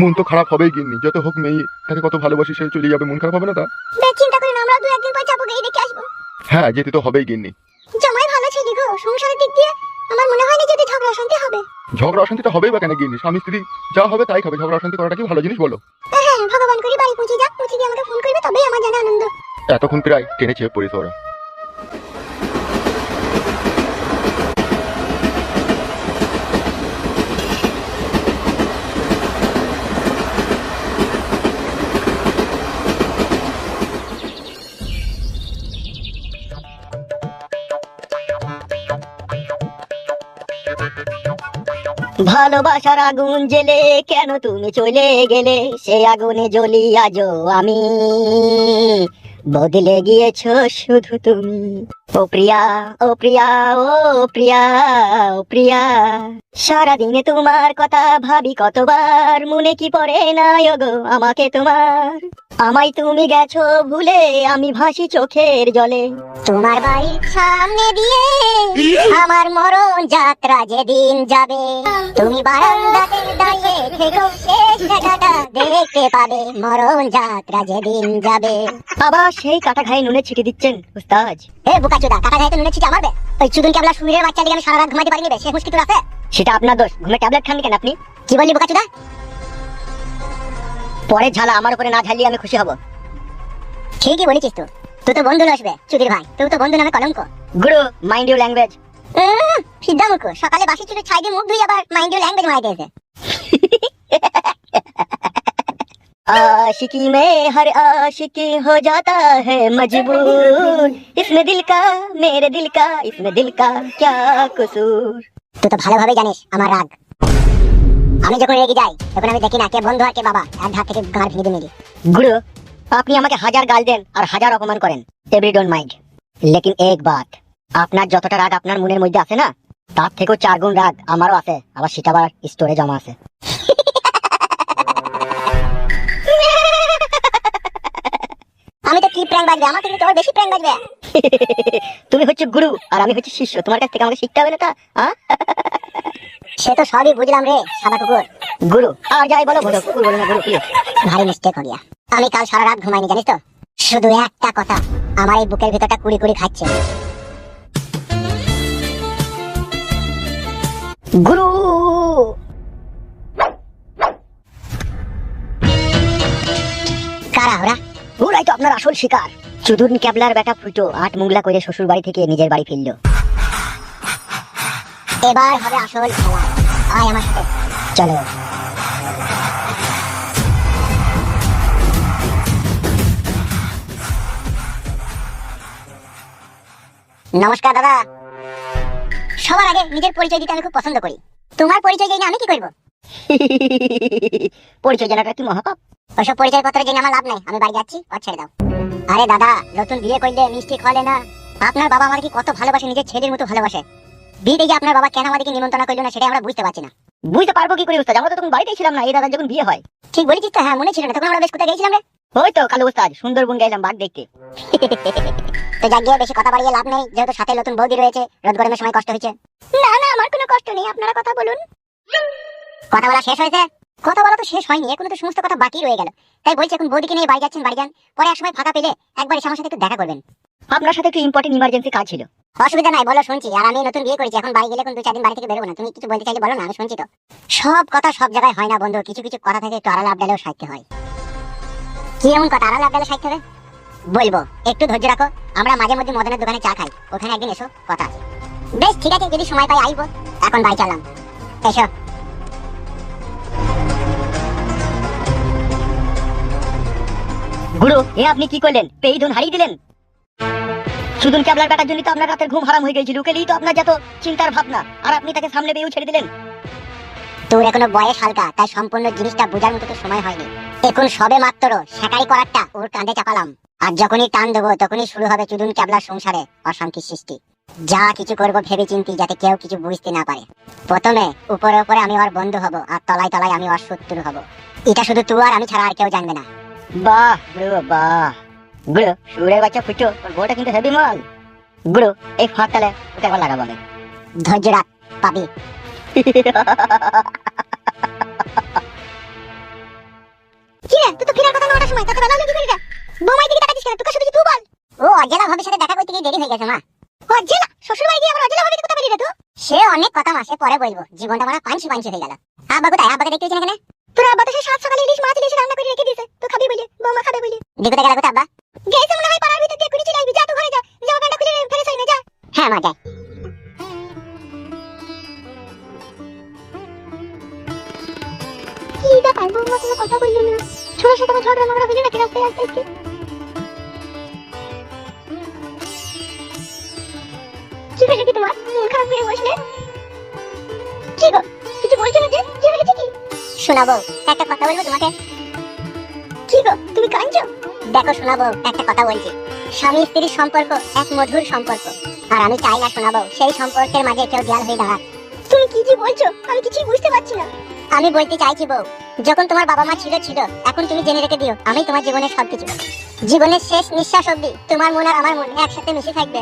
মন তো খারাপ হবেই গিন্নি। যত হোক মেয়ে তাকে কত ভালোবাসি সে চলে যাবে মন খারাপ হবে না তা চিন্তা করেন আমরা দু একদিন পর যাব গিয়ে দেখে আসব। হ্যাঁ যেতে তো হবেই গিন্নি। জামাই ভালো ছেলে গো সংসারের দিক দিয়ে আমার মনে হয় না যদি ঝগড়া অশান্তি হবে। ঝগড়া অশান্তিটা হবেই বা কেন গিন্নি? স্বামী স্ত্রী যা হবে তাই খাবে। ঝগড়া অশান্তি করাটা কি ভালো জিনিস বলো? হ্যাঁ ভগবান করি বাড়ি পৌঁছে যাক পৌঁছে গিয়ে আমাকে ফোন করবে তবেই আমার জানা আনন্দ। এতক্ষণ প্রায় টেনে চেয়ে পড়েছে ওরা ভালোবাসার আগুন জেলে কেন তুমি চলে গেলে? সে আগুনে জ্বলি আজো আমি। বদলে গিয়েছো শুধু তুমি। ও প্রিয়া ও প্রিয়া ও প্রিয়া ও প্রিয়া। সারাদিনে তোমার কথা ভাবি কতবার। মনে কি পড়ে না গো আমাকে তোমার? আমায় তুমি গেছো ভুলে আমি ভাসি চোখের জলে। তোমার বাড়ির সামনে দিয়ে আমার মরণ যাত্রা যেদিন যাবে। তুমি বারান্দাতে দাঁড়িয়ে থেকো শেষ দেখাটা দেখতে পাবে। মরণ যাত্রা যেদিন যাবে। আবার সেই কাটা ঘায়ে নুনে ছিটে দিচ্ছেন উস্তাজ। এ বোকাচুদা কাটা যাইতে নুনে ছিটে আমারবে। ওই চুদুন কেবলা সুমিরের বাচ্চা দিকে আমি সারা রাত ঘুমাইতে পারিনি বে সে মুশকিল আছে। সেটা আপনার দোষ ঘুমে ট্যাবলেট খান কেন আপনি? কি বললি বোকাচুদা পরে ঝালা আমার উপরে না ঝালিয়ে আমি খুশি হব ঠিকই বলেছিস তো তুই তো বন্ধু আসবে চুদির ভাই তুই তো বন্ধু নামে কলঙ্ক গুরু মাইন্ড ইউ ল্যাঙ্গুয়েজ উম, সিদ্ধা মুখ সকালে বাসি চুলে ছাই দিয়ে মুখ ধুই আবার মাইন্ড ল্যাঙ্গুয়েজ মারাই দিয়েছে आशिकी में हर आशिक हो जाता है मजबूर इसमें दिल का मेरे दिल का इसमें दिल का क्या कसूर তুই তো ভালোভাবে জানিস আমার রাগ আমি যখন রেগে যাই তখন আমি দেখি না কে বন্ধু আর কে বাবা। এক ধার থেকে গাঁড় ভেঙে দিয়ে गुरु আপনি আমাকে হাজার গাল দেন আর হাজার অপমান করেন। এভরি ডোন্ট মাইন্ড লেকিন এক বাত আপনার যতটা রাগ আপনার মনের মধ্যে আছে না তার থেকেও চার গুণ রাগ আমারও আছে। আবার সেটা আবার স্টোরে জমা আছে। আমি তো কি প্র্যাঙ্ক বাজবে? আমার থেকে তোর বেশি প্র্যাঙ্ক বাজবে। তুমি হচ্ছে গুরু আর আমি হচ্ছে শিষ্য। তোমার কাছ থেকে আমাকে শিখতে হবে না তা? সে তো সবই বুঝলাম রে সাদা কুকুর। গুরু আর যাই বলো বলো কুকুর বলো না গুরু ভারী মিস্টেক গিয়া আমি কাল সারা রাত ঘুমাইনি জানিস তো? শুধু একটা কথা আমার এই বুকের ভিতরটা কুড়ি কুড়ি খাচ্ছে। গুরু! কারা ওরা? ওরাই তো আপনার আসল শিকার। চুদুন ক্যাবলার বেটা ফুটো আট মুগলা করে শ্বশুর বাড়ি থেকে নিজের বাড়ি ফিরল। এবার হবে আসল খেলা। আয় আমার সাথে। চলো। নমস্কার, দাদা। সবার আগে নিজের পরিচয় দিতে আমি খুব পছন্দ করি। তোমার পরিচয় জেনে আমি কি করব? পরিচয় জানাটা কি মহাপাপ? ওসব পরিচয় পত্র জেনে আমার লাভ নাই। আমি বাড়ি যাচ্ছি আর ছেড়ে দাও। আরে দাদা নতুন বিয়ে করলে মিষ্টি খাওয়ালে না? আপনার বাবা আমাকে কত ভালোবাসে নিজের ছেলের মতো ভালোবাসে? বিয়েতে গিয়ে আপনার বাবা কেন আমাদেরকে নিমন্ত্রণ করল না সেটা আমরা বুঝতে পারছি না। বুঝতে পারব কি করে উস্তাদ? আমরা তো তখন বাড়িতেই ছিলাম না এই দাদার যখন বিয়ে হয়। ঠিক বলেছিস তো হ্যাঁ মনে ছিল না তখন আমরা বেশ কোথায় গেছিলাম রে? ওই তো কালো উস্তাদ সুন্দরবন গেলাম বাঘ দেখতে। তো যাক গিয়ে বেশি কথা বাড়িয়ে লাভ নেই যেহেতু সাথে নতুন বৌদি রয়েছে রোদ গরমের সময় কষ্ট হয়েছে। না না আমার কোনো কষ্ট নেই আপনারা কথা বলুন। কথা বলা শেষ হয়েছে? কথা বলা তো শেষ হয়নি এখনও তো সমস্ত কথা বাকি রয়ে গেল। তাই বলছি এখন বৌদিকে নিয়ে বাড়ি যাচ্ছেন বাড়ি যান। পরে এক সময় ফাঁকা পেলে একবার এসে আমার সাথে একটু দেখা করবেন। আপনার সাথে একটু ইম্পর্টেন্ট ইমার্জেন্সি কাজ ছিল। অসুবিধা নাই বলো শুনছি। আর আমি নতুন বিয়ে করেছি এখন বাড়ি গেলে এখন দু চার দিন বাড়ি থেকে বেরোবো না। তুমি কিছু বলতে চাইলে বলো না আমি শুনছি তো। সব কথা সব জায়গায় হয় না বন্ধু। কিছু কিছু কথা থেকে একটু আড়ালে আবডালেও সাইতে হয়। কি এমন কথা আড়ালে আবডালে সাইতে হবে? বলব একটু ধৈর্য রাখো। আমরা মাঝে মধ্যে মদনের দোকানে চা খাই। ওখানে একদিন এসো কথা আছে। বেশ ঠিক আছে যদি সময় পাই আইবো। এখন বাড়ি চালাম এসো। গুরু এ আপনি কি করলেন? পেই ধন হারিয়ে দিলেন? সুদুন ক্যাবলার বেটার জন্য তো আপনার রাতের ঘুম হারাম হয়ে গেছিল। উকেলেই তো আপনার যত চিন্তার ভাবনা, আর আপনি তাকে সামনে পেয়েও ছেড়ে দিলেন। তোর এখনও বয়স হালকা, তাই সম্পূর্ণ জিনিসটা বোঝার মতো তো সময় হয়নি। এখন সবে মাত্র শেখারি করারটা ওর কাঁধে চাপালাম। আর যখনই টান দেবো, তখনই শুরু হবে চুদুন ক্যাবলার সংসারে অশান্তির সৃষ্টি। যা কিছু করব ভেবে চিন্তি যাতে কেউ কিছু বুঝতে না পারে। প্রথমে, উপরে উপরে আমি ওর বন্ধু হব, আর তলায় তলায় আমি ওর শত্রু হব। এটা শুধু তুই আর আমি ছাড়া আর কেউ জানবে না। বাহ গুড়ো বাহ গুড়ো সুরের বাচ্চা ফুটো, তোর কিন্তু হেভি মাল গুড়ো এই ফাঁক ওটা একবার লাগাবো আমি। ধৈর্য রাখ পাবি তুই তো ফিরার কথা না সে অনেক কথা মাসে পরে বলব। জীবনটা আমার পাঞ্চি পাঞ্চি হয়ে গেল। আব্বা কোথায়? আব্বাকে দেখতে এখানে? তোর আব্বা তো সে সাত সকালে ইলিশ মাছ ইলিশ রান্না করে রেখে দিয়েছে। তো খাবি বলে বৌমা খাবে বলে। দিকে গেল কোথায় আব্বা? গেছে মনে হয় পাড়ার ভিতর দিয়ে কুড়ি চলে যা তো ঘরে যা। জামা প্যান্টটা খুলে ফেলে সাইনে যা। হ্যাঁ মা যাই। কি ব্যাপার বৌমা কোনো কথা বলল না। ছোট সাথে ঝগড়া মগড়া হইল নাকি রাস্তায় আস্তে আস্তে কি হয়েছে কি তোমার? মন খারাপ করে বসলে? কি গো কিছু বলছো না যে কি শোনাবো একটা কথা বলব তোমাকে? কি গো তুমি কাঁদছো? দেখো শোনাবো একটা কথা বলছি। স্বামী স্ত্রীর সম্পর্ক এক মধুর সম্পর্ক। আর আমি চাই না শোনাবো সেই সম্পর্কের মাঝে কেউ দেয়াল হয়ে দাঁড়াক। তুমি কি যে বলছো আমি কিছুই বুঝতে পারছি না। আমি বলতে চাইছি বউ যখন তোমার বাবা মা ছিল ছিল এখন তুমি জেনে রেখে দিও আমি তোমার জীবনের সবকিছু। জীবনের শেষ নিঃশ্বাস অব্দি তোমার মন আর আমার মন একসাথে মিশে থাকবে।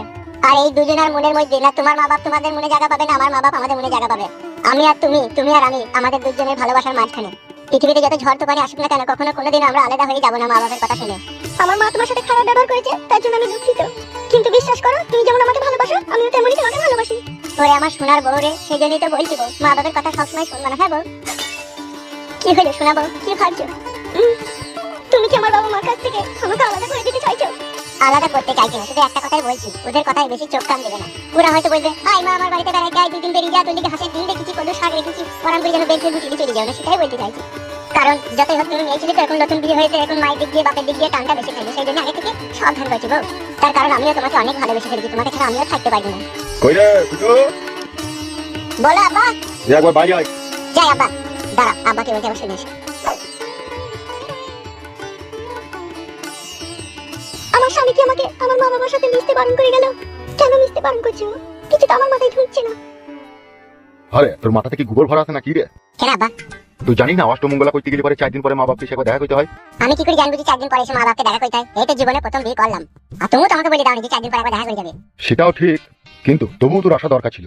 আর এই দুজনের মনের মধ্যে না তোমার মা বাপ তোমাদের মনে জায়গা পাবে না আমার মা বাপ আমাদের মনে জায়গা পাবে। আমি আর তুমি তুমি আর আমি আমাদের দুজনের ভালোবাসার মাঝখানে। পৃথিবীতে যত ঝড় তুফানি আসুক না কেন কখনো কোনোদিন আমরা আলাদা হয়ে যাব না মা বাবার কথা শুনে। আমার মা তোমার সাথে খারাপ ব্যবহার করেছে তার জন্য আমি দুঃখিত। কিন্তু বিশ্বাস করো তুমি যেমন আমাকে ভালোবাসো আমিও তেমনই তোমাকে ভালোবাসি। ওরে আমার সোনার বউ রে সেই জন্যই তো বলছি বউ মা বাবার কথা সবসময় শুনবা না হ্যাঁ বউ? কি হলো শোনাবো কি ভাবছ? তুমি কি আমার বাবা মার কাছ থেকে আমাকে আলাদা করতে চাইছি না শুধু একটা কথাই বলছি ওদের কথায় বেশি চোখ কান দেবে না। ওরা হয়তো বলবে আই মা আমার বাড়িতে বেড়াই যাই দুদিন বেরিয়ে যা তোর দিকে হাসের দিন দেখেছি কত শাক রেখেছি পরাম করে যেন বেঁচে গুটিয়ে চলে যাও না সেটাই বলতে চাইছি। কারণ যতই হোক তুমি মেয়ে ছিলি তো এখন নতুন বিয়ে হয়েছে এখন মায়ের দিক দিয়ে বাপের দিক দিয়ে টানটা বেশি থাকবে সেই জন্য আগে থেকে সাবধান করছি বউ। তার কারণ আমিও তোমাকে অনেক ভালোবেসে ফেলেছি তোমাকে ছাড়া আমিও থাকতে পারব না। কই রে বলো আব্বা। যে একবার বাইরে আয়। যাই আব্বা দাঁড়া আব্বাকে বলতে আবার শুনে আসি। আমার কি আমাকে আমার মা বাবার সাথে মিশতে বারণ করে গেল? কেন মিশতে বারণ করছে? কিছু তো আমার মাথায় ঢুকছে না। আরে তোর মাথা থেকে গোবর ভরা আছে না কি রে কেন আব্বা? তুই জানি না অষ্টমঙ্গলা করতে গেলে পরে চার দিন পরে মা বাপকে সে একবার দেখা করতে হয়? আমি কি করে জানব যে চার দিন পরে এসে মা বাপকে দেখা করতে হয়? এই তো জীবনে প্রথম বিয়ে করলাম। আর তুমিও তো আমাকে বলে দাও যে চার দিন পরে একবার দেখা করে যাবে। সেটাও ঠিক কিন্তু তবুও তোর আসা দরকার ছিল।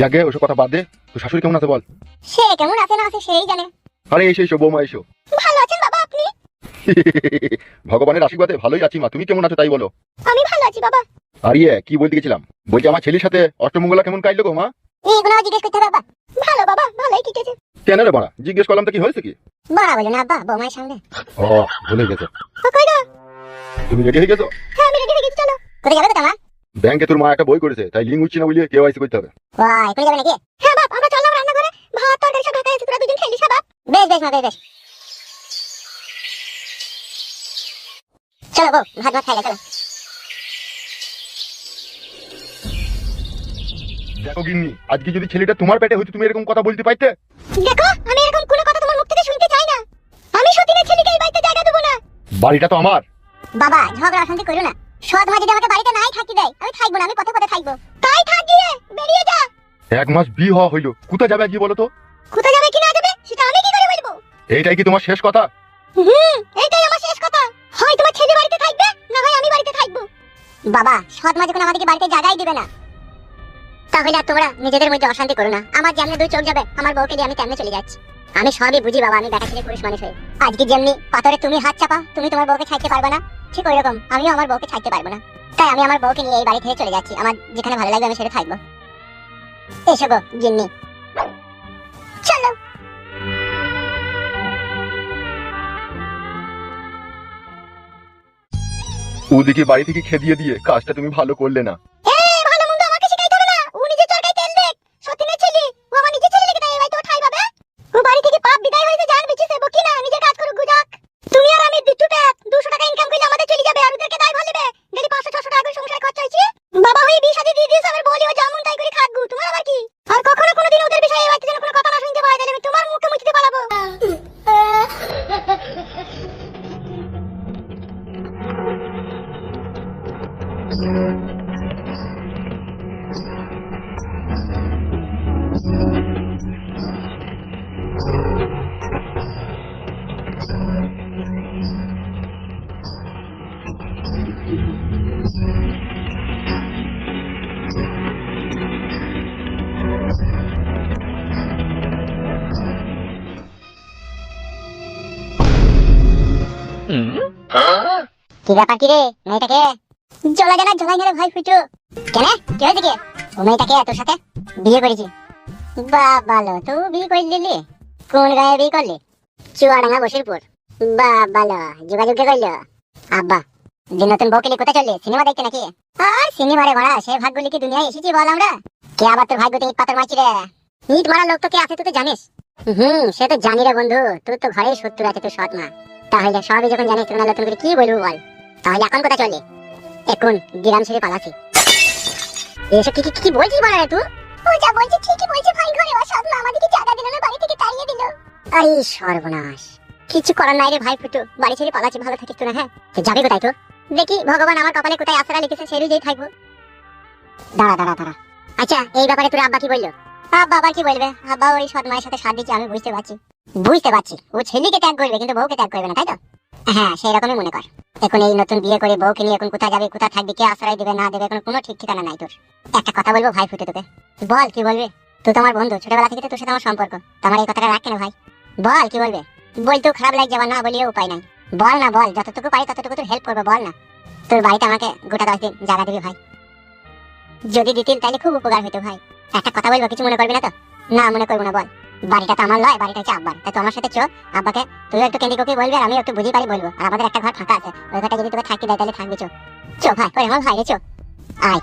যাকে ওসব কথা বাদ দে। তোর শাশুড়ি কেমন আছে বল? সে কেমন আছে না আছে সেই জানে। আরে এসে এসো বৌমা এসো। ভালো আপনি ভগবানের আশীর্বাদে ভালোই আছি মা। তুমি কেমন আছো তাই বলো। আমি ভালো আছি বাবা। আর ইয়ে কি বলতে গেছিলাম? বলছি আমার ছেলের সাথে অষ্টমঙ্গলা কেমন কাটলো গো মা? এইগুলো জিজ্ঞেস করতে বাবা। ভালো বাবা ভালোই কেটেছে। কেন রে বাড়া? জিজ্ঞেস করলাম তো কি হয়েছে কি? বড়া বলো না আব্বা সামনে। ও ভুলে গেছে। তুমি রেডি হয়ে গেছো? হ্যাঁ আমি রেডি হয়ে গেছি চলো। কোথায় যাবে ব্যাংকে তোর মা একটা বই করেছে তাই লিঙ্ক উঠছি না বলিয়ে কেওয়াইসি করতে হবে। ওয়া এখনই যাবে নাকি? হ্যাঁ বাপ আমরা চললাম রান্না করে ভাত তরকারি সব ঢাকা তোরা দুজন খেলিস হ্যাঁ বাপ। বেশ বেশ মা বেশ বেশ। চলো বউ ভাত ভাত খাইলে চলো। দেখো গিন্নি আজকে যদি ছেলেটা তোমার পেটে হইতো তুমি এরকম কথা বলতে পারতে? দেখো আমি এরকম কোনো কথা তোমার মুখ থেকে শুনতে চাই না। আমি সতীনের ছেলেকে এই বাড়িতে জায়গা দেবো না। বাড়িটা তো আমার। বাবা ঝগড়া অশান্তি করো না। সৎ মা যদি আমাকে বাড়িতে নাই থাকি দেয়। আমি থাকব না আমি পথে পথে থাকব। তাই থাক গিয়ে বেরিয়ে যা। এক মাস বিয়ে হওয়া হইল কোথায় যাবে গিয়ে বলো তো? কোথায় যাবে কি না যাবে সেটা আমি কি করে বলব? এইটাই কি তোমার শেষ কথা? হুম এইটাই বাবা, সৎ মা যখন আমাদেরকে বাড়িতে জায়গাই দিবে না, তাহলে আর তোমরা নিজেদের মধ্যে অশান্তি করো না। আমার যেমনি দুই চোখ যাবে, আমার বউকে দিয়ে আমি তেমনি চলে যাচ্ছি। আমি সবই বুঝি বাবা, আমি বেটা ছেলে পুরুষ মানুষ হয়ে। আজকে যেমনি পাথরে তুমি হাত চাপা, তুমি তোমার বউকে ছাইতে পারবে না, ঠিক ওই রকম আমিও আমার বউকে ছাইতে পারব না। তাই আমি আমার বউকে নিয়ে এই বাড়ি থেকে চলে যাচ্ছি, আমার যেখানে ভালো লাগবে আমি সেটা থাকব। এসো গো জিন্নি ওদিকে বাড়ি থেকে খেদিয়ে দিয়ে কাজটা তুমি ভালো করলে না। কি ব্যাপার কি রে? মেয়েটাকে? জ্বলা জানা জ্বলাই না ভাই ফুটু। কেন? কে হয়েছে কি? ও মেয়েটাকে তোর সাথে বিয়ে করেছি। বা ভালো তুই বিয়ে করে নিলি কোন গায়ে বিয়ে করলি? চুয়াডাঙ্গা বসিরপুর। বা ভালো যোগাযোগ করল? আব্বা। যে নতুন বউকে নিয়ে কোথায় চললি? সিনেমা দেখতে নাকি? আর সিনেমা রে বড়া, সে ভাগ্যলি কি দুনিয়ায় এসেছি বল আমরা? কে আবার তোর ভাগ্যতে ইট পাথর মারছি রে? ইট মারা লোক তো কে আছে তুই তো জানিস? হুম, সে তো জানি রে বন্ধু, তোর তো ঘরেই শত্রু আছে তোর সৎ মা তাহলে সবই যখন জানিস তখন নতুন করে কি বলব বল? তাহলে এখন কোথায় চললি? এখন গ্রাম ছেড়ে পালাছি। এসব কি কি কি বলছিস বলা রে তুই? ও যা বলছি ঠিকই বলছে, ভাই ঘরে ওর সৎ মা আমাদেরকে জায়গা দিল না, বাড়ি থেকে তাড়িয়ে দিল। আরে সর্বনাশ। কিছু করার নাই রে ভাই ফুটু, বাড়ি ছেড়ে পালাচ্ছি, ভালো থাকিস তো না হ্যাঁ? যাবি কোথায় তো দেখি ভগবান আমার কপালে কোথায় আশ্রা লিখেছে সেই অনুযায়ী থাকব। দাঁড়া দাঁড়া দাঁড়া। আচ্ছা এই ব্যাপারে তোর আব্বা কি বলল? আব্বা আবার কি বলবে? আব্বা ওই সৎ মায়ের সাথে সাথ দিচ্ছে, আমি বুঝতে পারছি। বুঝতে পারছি। ও ছেলেকে ত্যাগ করবে, কিন্তু বউকে ত্যাগ করবে না, তাই তো? হ্যাঁ সেই রকমই মনে কর। এখন এই নতুন বিয়ে করে বউকে নিয়ে এখন কোথায় যাবে, কোথায় থাকবে, কে আশ্রয় দেবে, না দেবে এখন কোনো ঠিক ঠিকানা নাই তোর। একটা কথা বলব ভাই ফুটে তোকে। বল, কি বলবে? তুই তো আমার বন্ধু, ছোটবেলা থেকে তোর সাথে আমার সম্পর্ক। তোমার এই কথাটা রাখ কেন ভাই? বল, কি বলবে? বলতেও খারাপ লাগছে, আবার না বলিও উপায় নাই। বল না, বল, যতটুকু পারি ততটুকু তোর হেল্প করবে, বল না। তোর বাড়িতে আমাকে গোটা দশ দিন জায়গা দিবি ভাই। যদি দিতিল তাহলে খুব উপকার হইতো ভাই। একটা কথা বলব, কিছু মনে করবি না তো? না, মনে করব না, বল। বাড়িটা তো আমার লয়, বাড়িটা হচ্ছে আব্বার। তাই তো আমার সাথে চো আব্বাকে তুই একটু কেন্দ্রিক বলবি আর আমি একটু বুঝি পারি বলব। আর আমাদের একটা ঘর ফাঁকা আছে, ওই ঘরটা যদি তোকে থাকতে দেয় তাহলে থাকবি চো চো ভাই ওই আমার ভাই রে চো আয়।